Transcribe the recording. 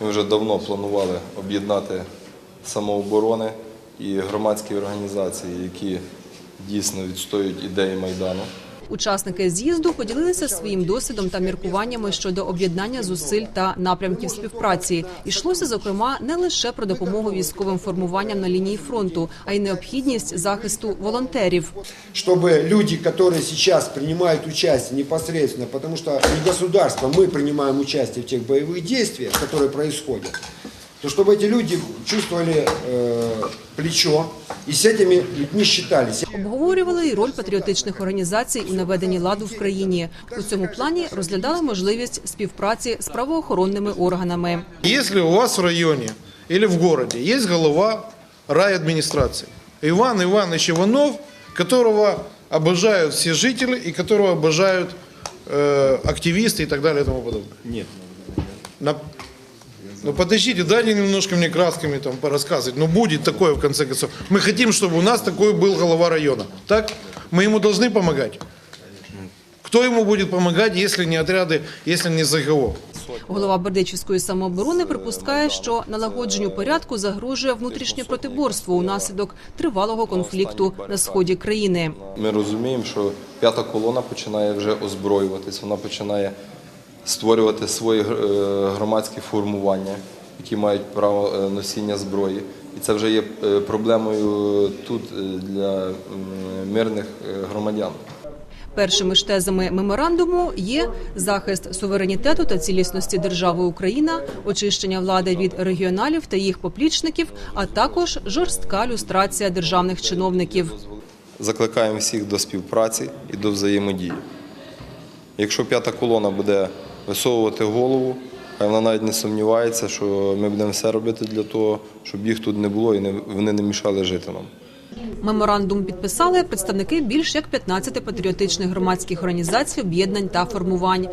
Ми вже давно планували об'єднати самооборони і громадські організації, які дійсно відстоюють ідеї Майдану. Учасники з'їзду поділилися своїм досвідом та міркуваннями щодо об'єднання зусиль та напрямків співпраці. Ішлося зокрема не лише про допомогу військовим формуванням на лінії фронту, а й необхідність захисту волонтерів. чтобы люди, которые сейчас принимают участие непосредственно, потому что не государство, мы принимаем участие в тех боевых действиях, которые происходят, то чтобы эти люди чувствовали э, плечо и с этими людьми считались. Обговорювали й роль патріотичних організацій у наведенні ладу в країні. У цьому плані розглядали можливість співпраці з правоохоронними органами. Если у вас в районе или в городе есть голова райадминистрации, Иван Иванович Иванов, которого обожают все жители и которого обожают э, активисты и так далее и тому подобное. Нет. На- Ну подождите, дайте немножко мне красками там порассказывать. Ну будет такое в конце концов. Мы хотим, чтобы у нас такой был голова района. Так? Мы ему должны помогать. Кто ему будет помогать, если не отряды, если не ЗГО? Голова Бердичівської самооборони припускає, що налагодженню порядку загрожує внутрішнє протиборство унаслідок тривалого конфлікту на сході країни. Ми розуміємо, що п'ята колона починає вже озброюватись, вона починає створювати свої е, громадські формування, які мають право е, носіння зброї. І це вже є е, проблемою тут для мирних громадян. Першими ж тезами меморандуму є захист суверенітету та цілісності держави Україна, очищення влади від регіоналів та їх поплічників, а також жорстка люстрація державних чиновників. Закликаємо всіх до співпраці і до взаємодії. Якщо п'ята колона буде висовувати голову, хай вона навіть не сумнівається, що ми будемо все робити для того, щоб їх тут не було і вони не мішали жити нам. Меморандум підписали представники більш як 15 патріотичних громадських організацій, об'єднань та формувань.